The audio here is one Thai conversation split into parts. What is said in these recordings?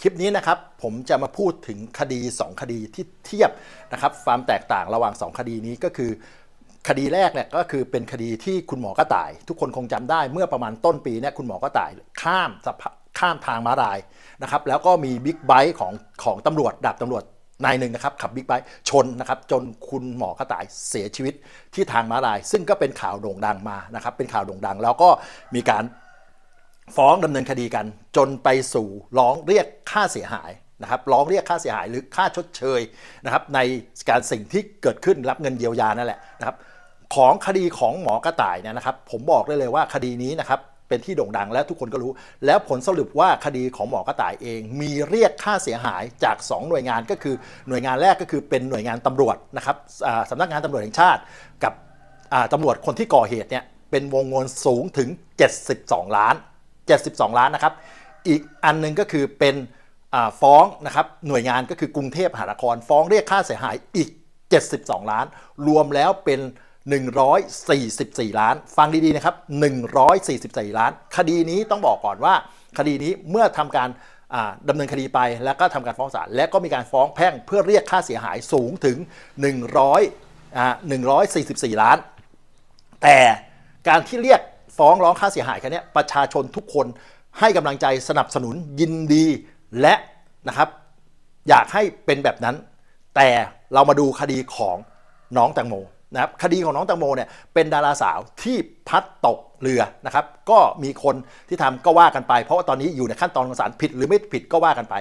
คลิปนี้นะครับผมจะมาพูดถึงคดี 2 คดีที่เทียบนะครับความแตกต่างระหว่าง 2 คดีนี้ก็คือ คดีแรกเนี่ยก็คือเป็นคดีที่คุณหมอกระต่าย ทุกคนคงจำได้เมื่อประมาณต้นปีเนี่ยคุณหมอกระต่ายข้ามสะข้ามทางม้าลายนะครับแล้วก็มีบิ๊กไบค์ของของตำรวจดาบตำรวจนายหนึ่งนะครับขับบิ๊กไบค์ชนนะครับจนคุณหมอกระต่ายเสียชีวิตที่ทางม้าลาย ซึ่งก็เป็นข่าวโด่งดังมานะครับเป็นข่าวโด่งดัง แล้วก็มีการ ฟ้องดำเนินคดีกัน จนไปสู่ร้องเรียกค่าเสียหายนะครับร้องเรียกค่าเสียหายหรือค่าชดเชยนะครับในการสิ่งที่เกิดขึ้นรับเงินเยียวยานั่นแหละนะครับของคดีของหมอกระต่ายเนี่ยนะครับ ผมบอกได้เลยว่าคดีนี้นะครับเป็นที่โด่งดังและทุกคนก็รู้ แล้วผลสรุปว่าคดีของหมอกระต่ายเอง มีเรียกค่าเสียหายจาก 2 หน่วยงานก็คือหน่วยงานแรกก็คือเป็นหน่วยงานตำรวจนะครับสำนักงานตำรวจแห่งชาติ กับอ่าตำรวจคนที่ก่อเหตุเนี่ยเป็นวงเงินสูงถึง 72 ล้าน 72 ล้านนะครับ อีกอันหนึงก็คือเป็นฟ้องนะครับหน่วยงานก็คือกรุงเทพมหานคร ฟ้องเรียกค่าเสียหายอีก 72 ล้าน รวมแล้วเป็น 144 ล้าน ฟังดีๆนะครับ 144 ล้าน คดีนี้ต้องบอกก่อนว่า คดีนี้เมื่อทำการอ่าดำเนินคดีไปแล้วก็ทำการฟ้องศาลและก็มีการฟ้องแพ่งเพื่อเรียกค่าเสียหายสูงถึง 100144 ล้าน แต่การที่เรียก ฟ้องร้องค่าเสียหายแค่เนี้ยประชาชนทุกคนให้กำลังใจสนับสนุนยินดีและนะครับ อยากให้เป็นแบบนั้น แต่เรามาดูคดีของน้องแตงโม นะครับคดีของน้องแตงโมเนี่ยเป็นดาราสาวที่พัดตกเรือนะครับก็มีคนที่ทำก็ว่ากันไป เพราะว่าตอนนี้อยู่ในขั้นตอนของศาลผิดหรือไม่ผิดก็ว่ากันไป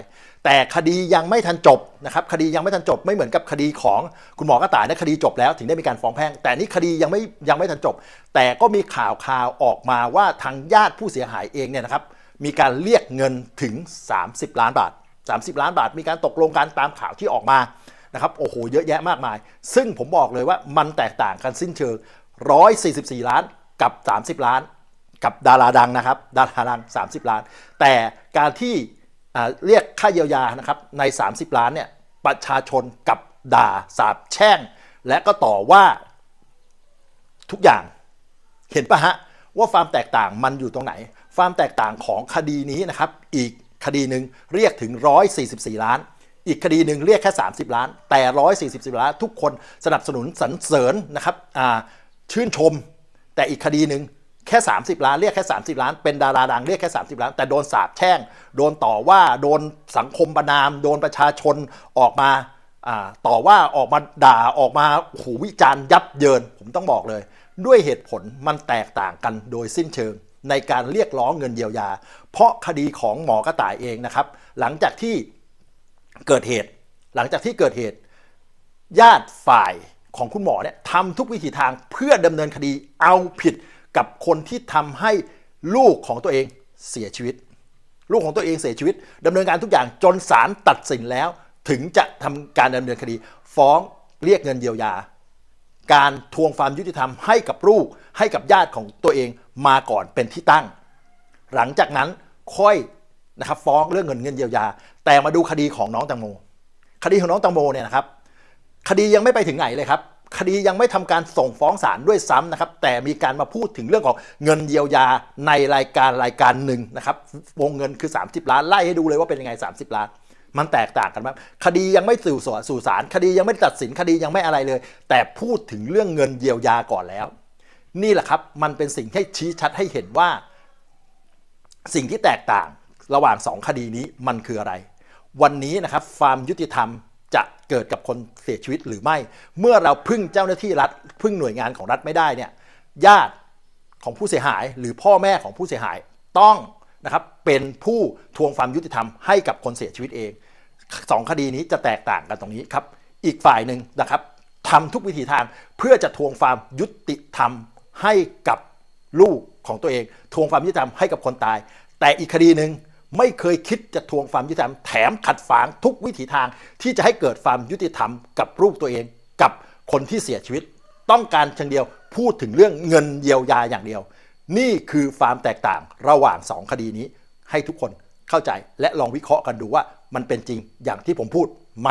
แต่คดียังไม่ทันจบนะครับคดียังไม่ทันจบไม่เหมือนกับคดีของคุณหมอกระต่ายนะคดีจบแล้วถึงได้มีการฟ้องแพ่งแต่นี่คดียังไม่ยังไม่ทันจบ แต่ก็มีข่าวข่าวออกมาว่าทางญาติผู้เสียหายเองเนี่ยนะครับมีการเรียกเงินถึง 30 ล้านบาท 30 ล้านบาท มีการตกลงกันตามข่าวที่ออกมา นะครับโอ้โหเยอะแยะมากมาย ซึ่งผมบอกเลยว่ามันแตกต่างกันสิ้นเชิง 144 ล้านกับ 30 ล้าน กับดาราดังนะครับ ดาราดัง 30 ล้าน แต่การที่เรียกค่าเยียวยานะครับใน 30 ล้านเนี่ยประชาชนกับด่าสาบแช่ง และก็ต่อว่าทุกอย่างเห็นปะฮะว่าความแตกต่างมันอยู่ตรงไหน ความแตกต่างของคดีนี้นะครับ อีกคดีหนึ่งเรียกถึง 144 ล้าน อีกคดีหนึ่งเรียกแค่ 30 ล้าน แต่ 144ล้านทุกคนสนับสนุนสรรเสริญนะครับชื่นชม แต่อีกคดีหนึ่งแค่ 30 ล้านเรียกแค่ 30 ล้าน เป็นดาราดังเรียกแค่ 30 ล้าน แต่โดนสาบแช่ง โดนต่อว่าโดนสังคมประนาม โดนประชาชนออกมาต่อว่าออกมาด่าออกมาหูวิจารณ์ยับเยิน ผมต้องบอกเลย ด้วยเหตุผลมันแตกต่างกันโดยสิ้นเชิงในการเรียกร้องเงินเยียวยา เพราะคดีของหมอกระต่ายเองนะครับ หลังจากที่ เกิดเหตุ หลังจากที่เกิดเหตุ ญาติฝ่ายของคุณหมอเนี่ยทำทุกวิถีทางเพื่อดำเนินคดีเอาผิดกับคนที่ทำให้ลูกของตัวเองเสียชีวิต ลูกของตัวเองเสียชีวิตดำเนินการทุกอย่างจนศาลตัดสินแล้ว ถึงจะทำการดำเนินคดี ฟ้องเรียกเงินเยียวยา การทวงความยุติธรรมให้กับลูกให้กับญาติของตัวเองมาก่อนเป็นที่ตั้ง หลังจากนั้นค่อยนะครับฟ้องเรื่องเงินเงินเยียวยา แต่มาดูคดีของน้องแตงโม คดีของน้องแตงโมเนี่ยนะครับ คดียังไม่ไปถึงไหนเลยครับคดียังไม่ทำการส่งฟ้องศาลด้วยซ้ำนะครับ แต่มีการมาพูดถึงเรื่องของเงินเยียวยาในรายการรายการหนึ่งนะครับ วงเงินคือ 30 ล้านไล่ให้ดูเลยว่าเป็นยังไง 30 ล้าน มันแตกต่างกันมากคดียังไม่สู่สวนสู่ศาลคดียังไม่ตัดสินคดียังไม่อะไรเลย แต่พูดถึงเรื่องเงินเยียวยาก่อนแล้ว นี่แหละครับมันเป็นสิ่งให้ชี้ชัดให้เห็นว่า สิ่งที่แตกต่างระหว่าง 2 คดีนี้มันคืออะไร วันนี้นะครับความยุติธรรมจะเกิดกับคนเสียชีวิตหรือไม่ เมื่อเราพึ่งเจ้าหน้าที่รัฐ พึ่งหน่วยงานของรัฐไม่ได้เนี่ยญาติของผู้เสียหายหรือพ่อแม่ของผู้เสียหายต้องนะครับเป็นผู้ทวงความยุติธรรมให้กับคนเสียชีวิตเองสองคดีนี้จะแตกต่างกันตรงนี้ครับ อีกฝ่ายหนึ่งนะครับทำทุกวิถีทางเพื่อจะทวงความยุติธรรมให้กับลูกของตัวเอง ทวงความยุติธรรมให้กับคนตาย แต่อีกคดีหนึ่ง ไม่เคยคิดจะทวงความยุติธรรมแถมขัดฝางทุกวิถีทาง ที่จะให้เกิดความยุติธรรมกับรูปตัวเอง กับคนที่เสียชีวิต ต้องการเพียงเดียวพูดถึงเรื่องเงินเยียวยาอย่างเดียว นี่คือความแตกต่างระหว่างสองคดีนี้ ให้ทุกคนเข้าใจและลองวิเคราะห์กันดูว่ามันเป็นจริงอย่างที่ผมพูดไหม